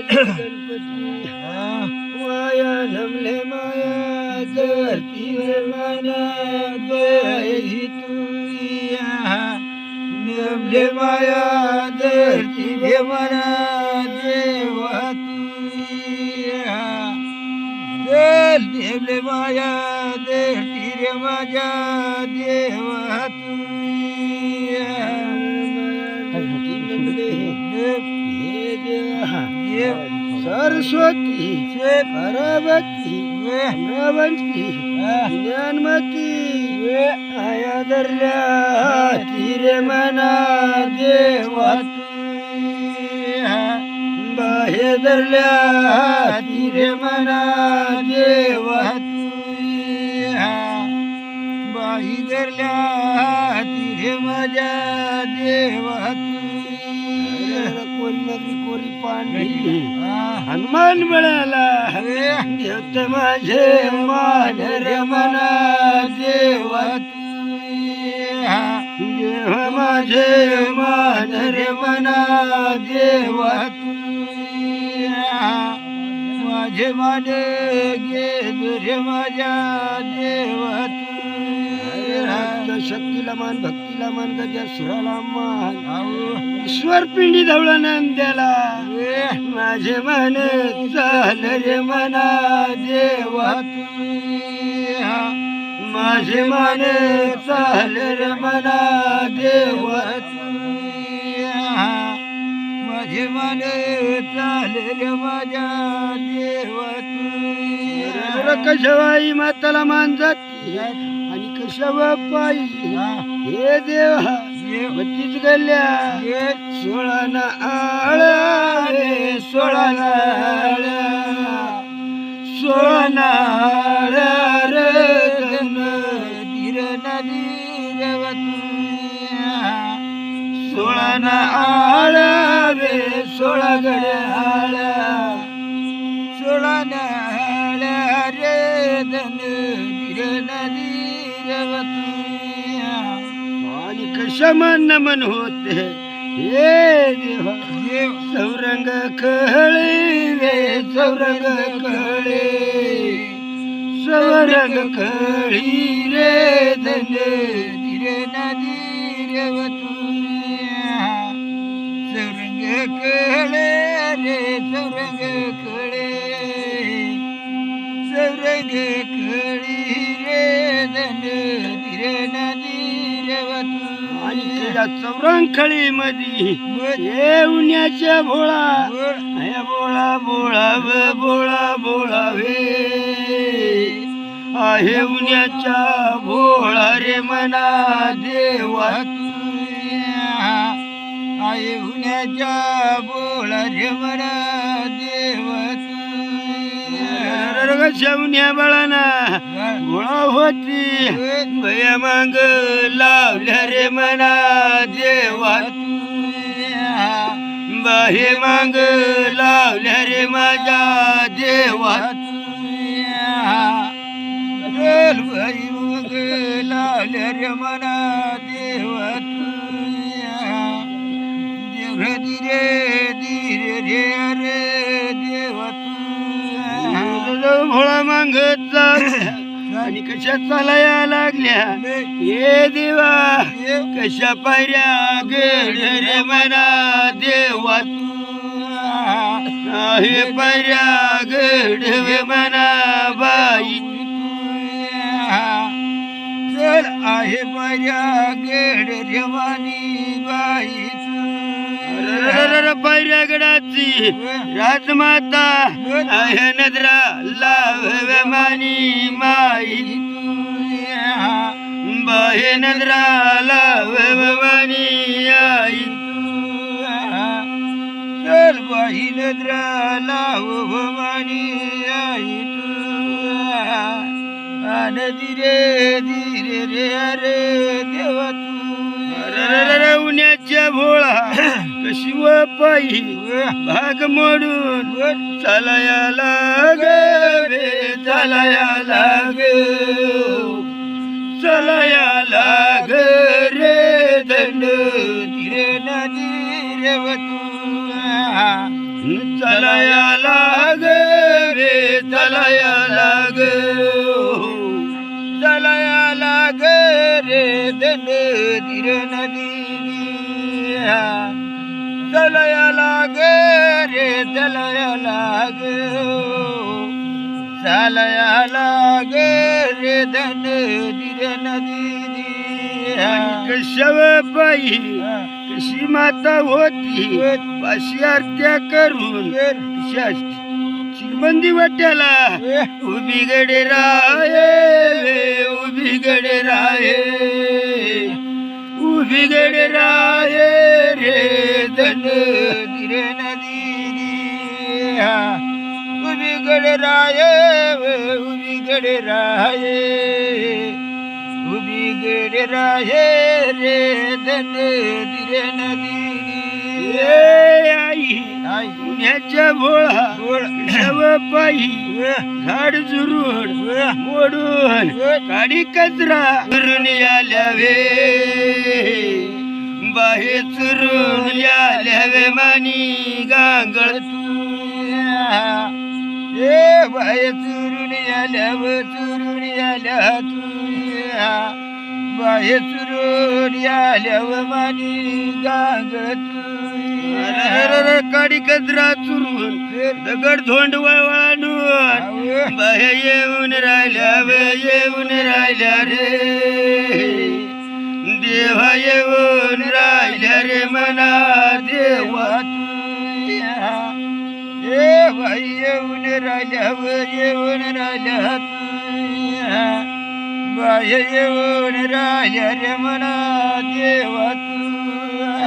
गणपती माया नमले माया धरतीवर माना दही तुया नमले माया धरती रे मना देवा तुया देल देवले माया धरती रे माझ्या देवा सरस्वती पार्वती अमरावती ज्ञानमती आया दरल्या तिरे मना देवा बाहे दरल्या तिरे मना देवा बाही दरल्या तिरे माझ्या मन मिळाला. देवत माझे माधर मना देवा देव माझे माधर मना देवा माझे माने गे दुरे माझ्या देवा शक्तीला मान भक्तीला मान गजा सुराला मान. ईश्वर पिंडी धवळ नंद्याला माझे मन चाल रे मना देवा माझे मन चाल रे मना देवा माझे मन चाल रे माझ्या देवा कशवाई माताला मान जाती. कशवा पायी. हे देवा बत्तीस गल्ल्या सोळा ना आळ्या रे सोळा ना सोळा ना आळ्या धीर नदी सोळा ना आळ रे सोळा गड्या आळ्या सोळा ना रे धन धीर नदी आणि कशा मन मन होते? हे देवा सौरंग कळे रे सौरंग कळे सौरंग कळी रे धन धीरे नदी रेवतुया सौरंग कळे रे सौरंग कळे सौरंग चौरंखळी मधी. हे उन्याच्या भोळा हे बोळा बोळा बोळा बोळा वे. आहे उन्याच्या भोळा रे मना देवा. आहे उन्याच्या बोळा रे मना शेवण्या बळाना गोळा होती. भया मांग लावल्या रे मना देवा बाहे मांग लावल्या रे माझ्या देवा लावल्या रे मना आणि कशा चालाया लागल्या? हे देवा कशा पायऱ्या रे मना देवा हे पायऱ्या गेड वे मना बाई. चल आहे पायऱ्या गेड रेवानी बाई. पायऱ्या गडाची राजमाता आहे नजरा लाव मानी माई. बाहे नजरा लाभवानी मानी आई. चल बाही नजरा लाभवानी मानी आई आन धीरे धीरे रे अरे देवा तू. भोळा कशी व पायी भाग मोडून चालाया लाग रे चालाया लाग. चालाया लाग रे दंड धीरे नदी रेवतू चलाया लाग रे चालाया कशव बाई कशी माता होती? पाशी आरत्या करून चिरबंदी वाट्याला उभी गडे राये उभी गडे राये उभी गडे राये रे धन दिरे उभी गडे राये उभी गडे राये। उभी गडे राये रे धन दिरे नदी। आई पुण्याच्या भोळा शव पायी झाड जुरूड मोडून काडी कचरा करून आल्या वे बाहे चुरून आल्या वे मानी गांगळ ए बाहे चुरून आल्या व चुरून आल्या तू बाहे चुरून आल्या व मानी गांगळ काडी कचरा चुरून दगड धोंड वळवळानून. बाहे येऊन राहिल्या वे येऊन राहिल्या रे. देवा येऊन राहिल्या रे मना येऊन व येऊन राहिल्या बाहे येऊन राहिल्या रे मना देवा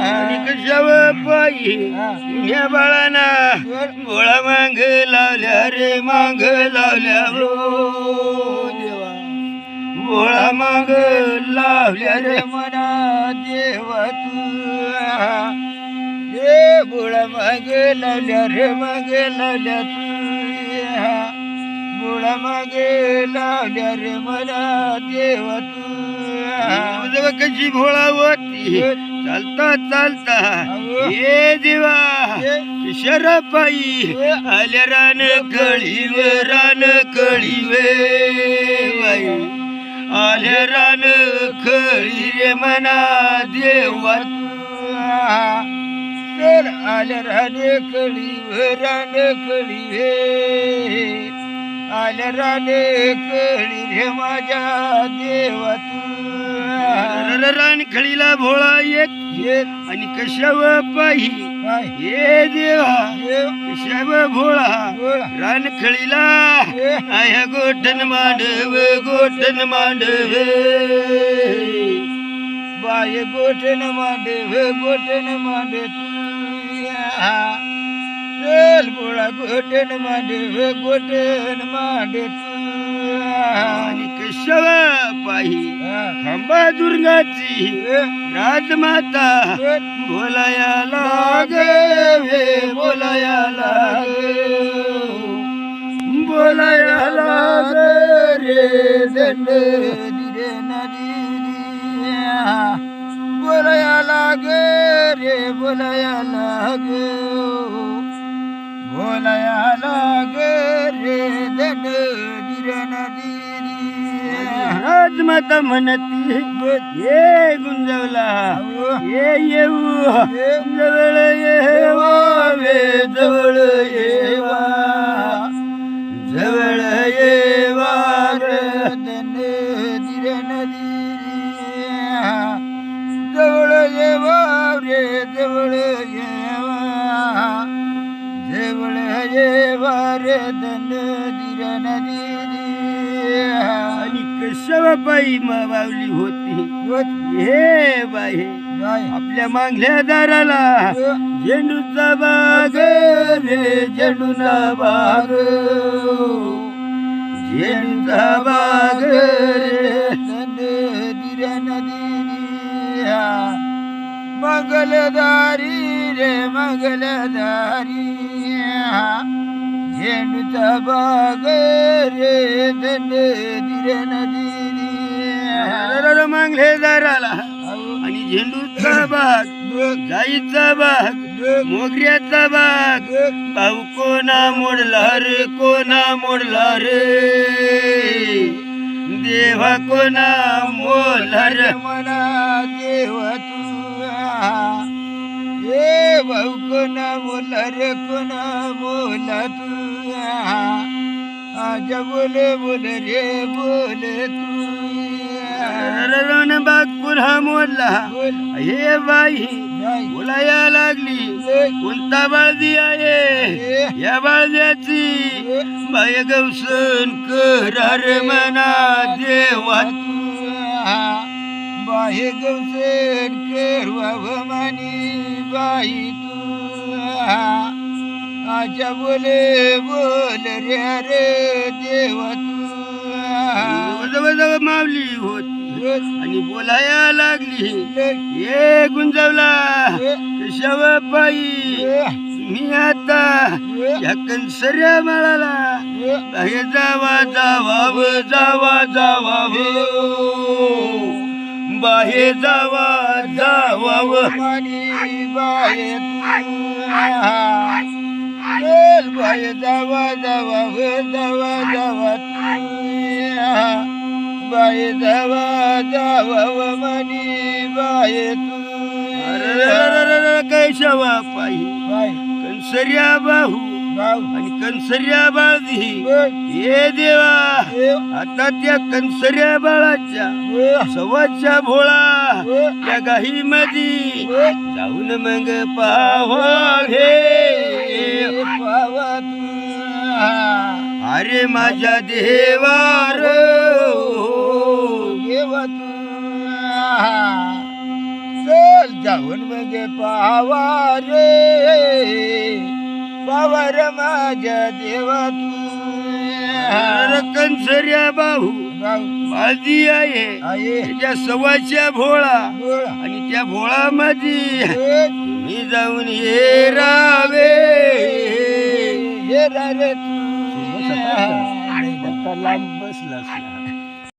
आणि कशाव पायी या बाळाना गोळा मांग लावल्या रे मांग लावल्या हो देवा. गोळा मांग लावल्या रे. मना देवा तू गोळा माग लावल्या रे माग लावल्या गोळा माग लावल्या रे मला देवा तू कशी भोळा होती चालता चालता. ये देवा. शरपाई आल्या रान कळीव रान कळीवे. बाई. आल्या रान कळी रे मना देवा आल्या रान कळीव रान कळीवे आल्या रान कळी रे माझ्या देवा तू रान खळीला भोळा येत आणि कशाव पाही हे देवा कशाव भोळा रान खळीला आया गोठन मांडव गोठन मांडव. बाय गोठन मांडव गोठन मांड भोळा गोठन मांडव गोठन मांड आणि कशाव पाही खंबा दुर्गाची राजमाता बोलाया लाग वे बोलाया लाग. बोलाया लाग रे दंड दिरे नदी बोलाया बोलाया लाग बोलाया लाग रे दड दिरे नदी राजमाता म्हणती ये गुंजवला ये येऊ जवळ येवा वे जवळ येवा जवळ येवा रतन जवळ येवा जवळ येवा रे धन दिर नदी आणि कशावा बाई मावली होती? हे बाई आपल्या मागल्या दाराला झेंडूचा बाग रे झेंडूचा बाग. झेंडूचा बाग रे. नदी मंगलदारी रे मंगलदारी. झेंडूचा बाग रे धन दिरे नदी. मागले दाराला. आणि झेंडूचा बाग जाईचा बाग मोगऱ्याचा बाग. भाऊ कोणा मोडला रे कोणा मोडला रे. देवा कोणा मोडला रे. मना भाऊ कोणा मोला रे कोणा मोला तू आज बोल बोल रे बोल तू रण बाग पुन्हा मोडला बोल. हे बाई. बोलाया लागली. कोणता बाळदी आहे? या बाळद्याची बाय गवसन करार मना देवा. बाहे गवसन करवा भमानी बाई तू. आजा बोले बोल रे अरे देवा तू. जवळ जवळ मावली होत. आणि बोलाया लागली. ये गुंजवला कशाव पायी? मी आता या कंसऱ्या माळाला बाहेर जावा जावा जावा जावा बाहे जावा जावाव व मानी बाये तू जावा जावा जावा जावा बाहे जावा जावाव मनी बाहे तू कैशवा पायी बाय कंसऱ्या बाहू आणि बाळदी बोल हे देवा आता त्या कंसऱ्या बाळाच्या सवाच्या भोळा त्या गाही मधी जाऊन मग पाहावा घे पावा तू अरे माझ्या देवार. देवा तू चल जाऊन मग पावा रे. पावा रे माझ्या देवा तू कंसऱ्या बाहू. बाळदी आहे. त्याच्या सवाच्या भोळा. आणि त्या भोळा बोल. मी जाऊन ये रावे. हे. रा रे तू